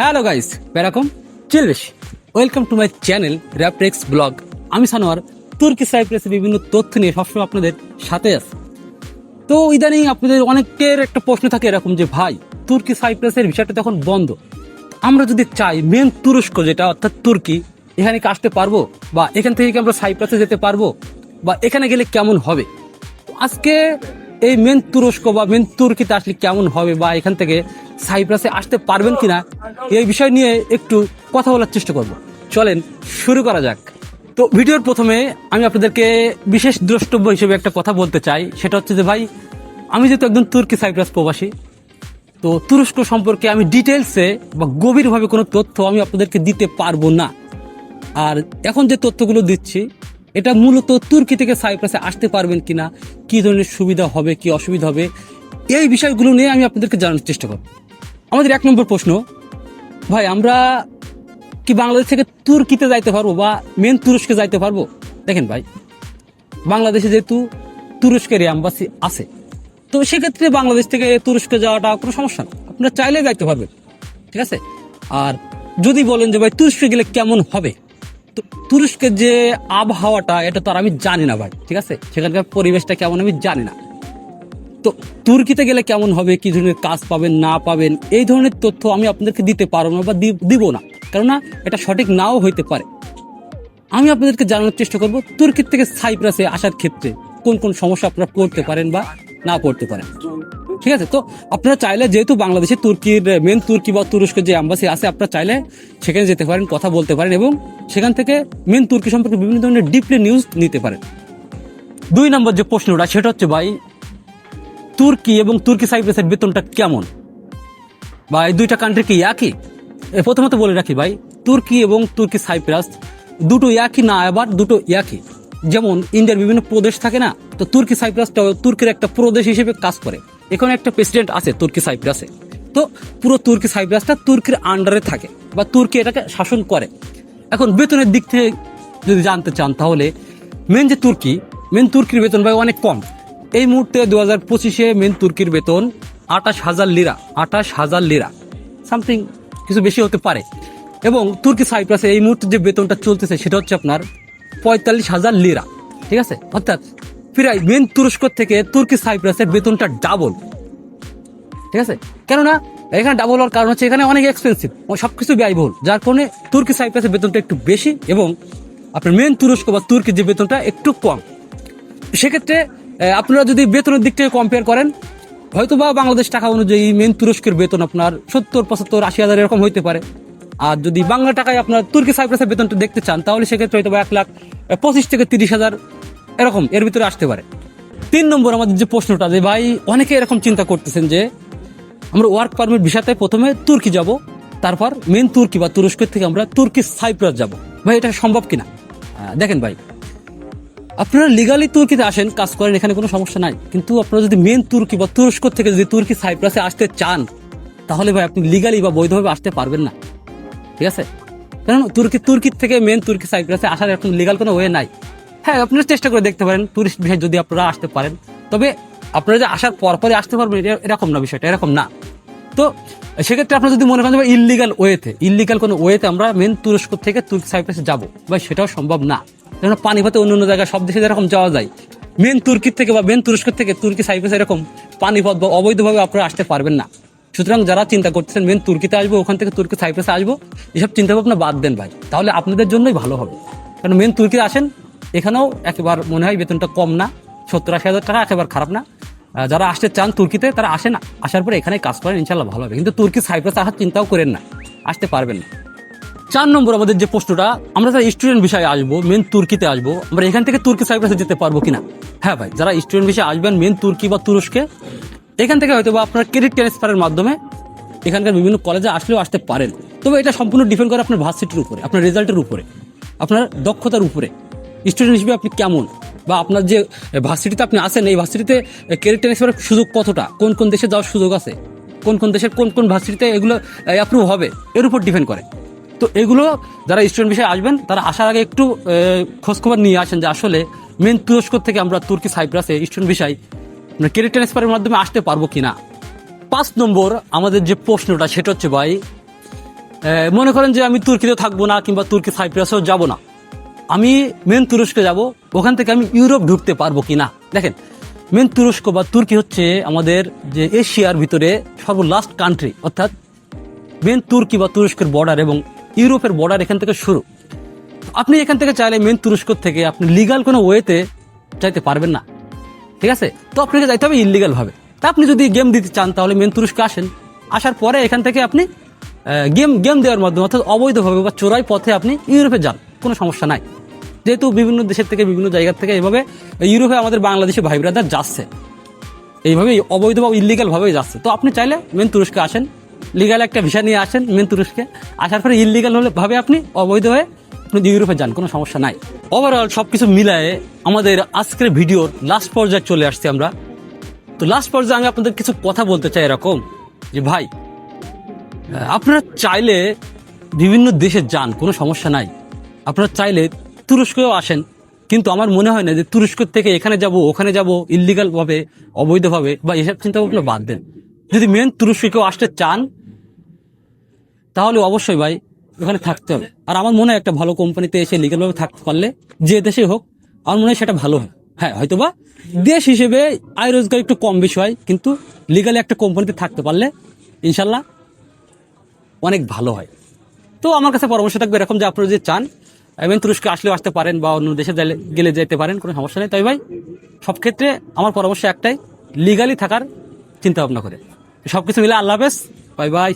Hello guys এরকম চিলবেশ welcome to my channel Raptex blog আমি সানোয়ার তুর্কি সাইপ্রেসের বিভিন্ন তথ্য নিয়ে সবসময় আপনাদের সাথে আছি। তো ইদানিং আপনাদের অনেকের একটা প্রশ্ন থাকে এরকম যে, ভাই তুর্কি সাইপ্রাসের বিষয়টা তখন বন্ধ। আমরা যদি চাই মেন তুরস্ক যেটা, অর্থাৎ তুর্কি, এখানে কি আসতে পারব? বা এখান থেকে কি আমরা সাইপ্রাসে যেতে পারব? বা এখানে গেলে কেমন হবে? আজকে এই মেন তুরস্ক বা মেন তুর্কিতে আসলে কেমন হবে বা এখান থেকে সাইপ্রাসে আসতে পারবেন কিনা এই বিষয় নিয়ে একটু কথা বলার চেষ্টা করব। চলেন, শুরু করা যাক। তো ভিডিওর প্রথমে আমি আপনাদেরকে বিশেষ দ্রষ্টব্য হিসেবে একটা কথা বলতে চাই। সেটা হচ্ছে যে, ভাই, আমি যেহেতু একজন তুর্কি সাইপ্রাস প্রবাসী, তো তুরস্ক সম্পর্কে আমি ডিটেলসে বা গভীরভাবে কোনো তথ্য আমি আপনাদেরকে দিতে পারব না। আর এখন যে তথ্যগুলো দিচ্ছি, এটা মূলত তুর্কি থেকে সাইপ্রাসে আসতে পারবেন কিনা, কী ধরনের সুবিধা হবে, কি অসুবিধা হবে, এই বিষয়গুলো নিয়ে আমি আপনাদেরকে জানানোর চেষ্টা করব। আমাদের এক নম্বর প্রশ্ন ভাই, আমরা কি বাংলাদেশ থেকে তুর্কিতে যাইতে পারব বা মেন তুরস্কে যাইতে পারব? দেখেন ভাই, বাংলাদেশে যেহেতু তুরস্কের অ্যাম্বাসি আছে, তো সেক্ষেত্রে বাংলাদেশ থেকে তুরস্কে যাওয়াটা কোনো সমস্যা না। আপনারা চাইলে যাইতে পারবেন, ঠিক আছে? আর যদি বলেন যে ভাই, তুরস্কে গেলে কেমন হবে? তো তুরস্কের যে আবহাওয়াটা, এটা তো আর আমি জানি না ভাই, ঠিক আছে? সেখানকার পরিবেশটা কেমন আমি জানি না। তো তুর্কিতে গেলে কেমন হবে? কি ধরনের কাজ পাবেন, না পাবেন? এই ধরনের তথ্য আমি আপনাদেরকে দিতে পারব না বা দিব না। কেননা এটা সঠিক নাও হইতে পারে। আমি আপনাদেরকে জানানোর চেষ্টা করব, তুর্কির থেকে সাইপ্রাসে আসার ক্ষেত্রে কোন কোন সমস্যা আপনারা পড়তে পারেন বা না পড়তে পারেন। ঠিক আছে? তো আপনারা চাইলে যেহেতু বাংলাদেশে তুর্কির মেন তুর্কি বা তুরস্কের যে অ্যাম্বাসি আছে, আপনারা চাইলে সেখানে যেতে পারেন, কথা বলতে পারেন এবং সেখান থেকে মেন তুর্কি সম্পর্কে বিভিন্ন ধরনের ডিপলি নিউজ নিতে পারেন। দুই নম্বর যে প্রশ্নটা, সেটা হচ্ছে ভাই তুর্কি এবং তুর্কি সাইপ্রাসের বেতনটা কেমন? বা এই দুইটা কান্ট্রি কি একই? প্রথমত বলে রাখি ভাই, তুর্কি এবং তুর্কি সাইপ্রাস দুটো একই না আবার দুটো একই। যেমন, ইন্ডিয়ার বিভিন্ন প্রদেশ থাকে না, তো তুর্কি সাইপ্রাসটা তুর্কির একটা প্রদেশ হিসেবে কাজ করে। এখানে একটা প্রেসিডেন্ট আছে তুর্কি সাইপ্রাসে। তো পুরো তুর্কি সাইপ্রাসটা তুর্কির আন্ডারে থাকে বা তুর্কি এটাকে শাসন করে। এখন বেতনের দিক থেকে যদি জানতে চান তাহলে মেন যে তুর্কি মেন তুর্কির বেতন ভাই অনেক কম। এই মুহূর্তে দু হাজার পঁচিশে মেন তুর্কির বেতন আঠাশ হাজার লিরা আঠাশ হাজার লিরা সামথিং কিছু বেশি হতে পারে। এবং তুর্কি সাইপ্রাসে এই মুহূর্তে যে বেতনটা চলতেছে, সেটা হচ্ছে আপনার পঁয়তাল্লিশ হাজার লিরা ঠিক আছে? অর্থাৎ প্রায় মেন তুরস্ক থেকে তুর্কি সাইপ্রাসের বেতনটা ডাবল ঠিক আছে? কেননা, এখানে ডাবল হওয়ার কারণ হচ্ছে এখানে অনেক এক্সপেন্সিভ সব কিছু ব্যয়বহুল। যার কারণে তুর্কি সাইপ্রাসের বেতনটা একটু বেশি এবং আপনার মেন তুরস্ক বা তুর্কির যে বেতনটা একটু কম। সেক্ষেত্রে আপনারা যদি বেতনের দিক থেকে কম্পেয়ার করেন হয়তো বা বাংলাদেশ টাকা অনুযায়ী মেন তুরস্কের বেতন আপনার সত্তর, পঁচাত্তর, আশি হাজার এরকম হইতে পারে। আর যদি বাংলা টাকায় আপনার তুর্কি সাইপ্রাসের বেতনটা দেখতে চান, তাহলে সেক্ষেত্রে হয়তো বা এক লাখ পঁচিশ থেকে তিরিশ হাজার এরকম এর ভিতরে আসতে পারে। তিন নম্বর আমাদের যে প্রশ্নটা, যে ভাই অনেকে এরকম চিন্তা করতেছেন যে, আমরা ওয়ার্ক পারমিট ভিসাতে প্রথমে তুর্কি যাব, তারপর মেন তুর্কি বা তুরস্কের থেকে আমরা তুর্কি সাইপ্রাস যাব। ভাই, এটা সম্ভব কিনা? দেখেন ভাই আপনারা লিগালি তুর্কিতে আসেন, কাজ করেন, এখানে কোনো সমস্যা নাই। কিন্তু আপনারা যদি মেন তুর্কি বা তুরস্ক থেকে যদি তুর্কি, সাইপ্রাসে আসতে চান, তাহলে ভাই আপনি লিগালি বা বৈধভাবে আসতে পারবেন না। ঠিক আছে? কারণ তুর্কি তুর্কির থেকে মেন তুর্কি, সাইপ্রাসে আসার এখন লিগাল কোনো ওয়ে নাই। হ্যাঁ আপনারা চেষ্টা করে দেখতে পারেন টুরিস্ট ভিসায় যদি আপনারা আসতে পারেন। তবে আপনারা যে আসার পর পরে আসতে পারবেন এরকম না বিষয়টা, এরকম না। তো সেক্ষেত্রে আপনারা যদি মনে করেন ইলিগাল ওয়েতে ইলিগাল কোনো ওয়েতে আমরা মেন তুরস্ক থেকে তুর্কি সাইপ্রাসে যাব বা সেটাও সম্ভব না। কেন পানি পথে অন্য অন্য জায়গায় সব দেশে যেরকম যাওয়া যায় মেন তুর্কির থেকে বা মেন তুরস্ক থেকে তুর্কি সাইপ্রাস এরকম পানিপথ বা অবৈধভাবে আপনারা আসতে পারবেন না। সুতরাং যারা চিন্তা করতেছেন মেন তুর্কিতে আসব, ওখান থেকে তুর্কি সাইপ্রাসে আসব, এসব চিন্তা ভাবনা বাদ দেন ভাই। তাহলে আপনাদের জন্যই ভালো হবে। কারণ মেন তুর্কি আসেন, এখানেও একেবারে মনে হয় বেতনটা কম না, সত্তর আশি হাজার টাকা একেবারে খারাপ না। যারা আসতে চান তুর্কিতে, তারা আসেন, আসার পরে এখানে কাজ করেন ইনশাল্লাহ ভালো হবে। কিন্তু তুর্কি সাইপ্রাস আসার চিন্তাও করেন না, আসতে পারবেন না। চার নম্বর আমাদের যে প্রশ্নটা, আমরা যারা স্টুডেন্ট বিষয়ে আসব মেন তুর্কিতে আসব, আমরা এখান থেকে তুর্কি সাইপ্রাসে যেতে পারব কিনা? হ্যাঁ ভাই, যারা স্টুডেন্ট বিষয়ে আসবেন মেন তুর্কি বা তুরস্কে, এখান থেকে হয়তো বা আপনার ক্রেডিট ট্রান্সফারের মাধ্যমে এখানকার বিভিন্ন কলেজে আসলেও আসতে পারেন। তবে এটা সম্পূর্ণ ডিপেন্ড করে আপনার ভার্সিটির উপরে, আপনার রেজাল্টের উপরে, আপনার দক্ষতার উপরে। স্টুডেন্ট হিসেবে আপনি কেমন? বা আপনার যে ভার্সিটিতে আপনি আসেন এই ভার্সিটিতে ক্রেডিট ট্রান্সফারের সুযোগ কতটা? কোন কোন দেশে যাওয়ার সুযোগ আছে? কোন কোন দেশের কোন কোন ভার্সিটিতে এগুলো অ্যাপ্রুভ হবে? এর উপর ডিপেন্ড করে। তো এগুলো যারা স্টুডেন্ট বিষয়ে আসবেন, তারা আসার আগে একটু খোঁজখবর নিয়ে আসেন যে আসলে মেন তুরস্ক থেকে আমরা তুর্কি, সাইপ্রাসে স্টুডেন্ট বিষয় ক্রেডিট ট্রান্সফারের মাধ্যমে আসতে পারব কিনা? পাঁচ নম্বর আমাদের যে প্রশ্নটা, সেটা হচ্ছে ভাই মনে করেন যে আমি তুর্কিতে থাকব না কিংবা তুর্কি, সাইপ্রাসেও যাব না। আমি মেন তুরস্কে যাব, ওখান থেকে আমি ইউরোপ ঢুকতে পারব কি না দেখেন মেন তুরস্ক বা তুর্কি হচ্ছে আমাদের যে এশিয়ার ভিতরে সর্বলাস্ট কান্ট্রি অর্থাৎ মেন তুর্কি বা তুরস্কের বর্ডার এবং ইউরোপের বর্ডার এখান থেকে শুরু। আপনি এখান থেকে চাইলে মেন তুরস্ক থেকে আপনি লিগাল কোনো ওয়েতে চাইতে পারবেন না। ঠিক আছে? তো আপনাকে যাইতে হবে ইলিগাল ভাবে। তা আপনি যদি গেম দিতে চান, তাহলে মেন তুরস্কে আসেন। আসার পরে এখান থেকে আপনি গেম গেম দেওয়ার মাধ্যমে, অর্থাৎ অবৈধভাবে বা চোরাই পথে আপনি ইউরোপে যান। কোনো সমস্যা নাই। যেহেতু বিভিন্ন দেশের থেকে, বিভিন্ন জায়গা থেকে এভাবে ইউরোপে আমাদের বাংলাদেশি ভাই ব্রাদার যাচ্ছে। এইভাবে অবৈধ বা ইলিগাল ভাবে যাচ্ছে। তো আপনি চাইলে মেন তুরস্কে আসেন। লিগাল একটা ভিসা নিয়ে আসেন মেন তুরস্কে। আসার পরে ইলিগাল হলে ভাবে আপনি অবৈধ হয়ে আপনি ইউরোপে যান, কোনো সমস্যা নাই। ওভারঅল সব কিছু মিলায়ে আমাদের আজকের ভিডিওর লাস্ট পর্যায়ে চলে আসছি আমরা। তো লাস্ট পর্যায়ে আমি আপনাদের কিছু কথা বলতে চাই এরকম যে, ভাই আপনারা চাইলে বিভিন্ন দেশে যান, কোনো সমস্যা নাই। আপনারা চাইলে তুরস্কেও আসেন। কিন্তু আমার মনে হয় না যে তুরস্ক থেকে এখানে যাব, ওখানে যাব ইলিগাল ভাবে, অবৈধভাবে বা এসব চিন্তা ভাবনা বাদ দেন। যদি মেন তুরস্কে কেউ আসতে চান, তাহলে অবশ্যই ভাই ওখানে থাকতে হবে। আর আমার মনে হয় একটা ভালো কোম্পানিতে এসে লিগাল ভাবে থাকতে পারলে যে দেশে হোক, আমার মনে হয় সেটা ভালো হয়। হ্যাঁ হয়তো বা দেশ হিসেবে আয় রোজগার একটু কম বেশি হয়, কিন্তু লিগালি একটা কোম্পানিতে থাকতে পারলে ইনশাল্লাহ অনেক ভালো হয়। তো আমার কাছে পরামর্শ থাকবে এরকম যে আপনারা যদি চান এবং তুরস্কে আসলেও আসতে পারেন বা অন্য দেশে গেলে- গেলে যেতে পারেন, কোনো সমস্যা নেই। তাই ভাই, সব ক্ষেত্রে আমার পরামর্শ একটাই লিগালি থাকার চিন্তা ভাবনা করে। সব কিছু মিলে আল্লাহ হাফেজ। Bye bye.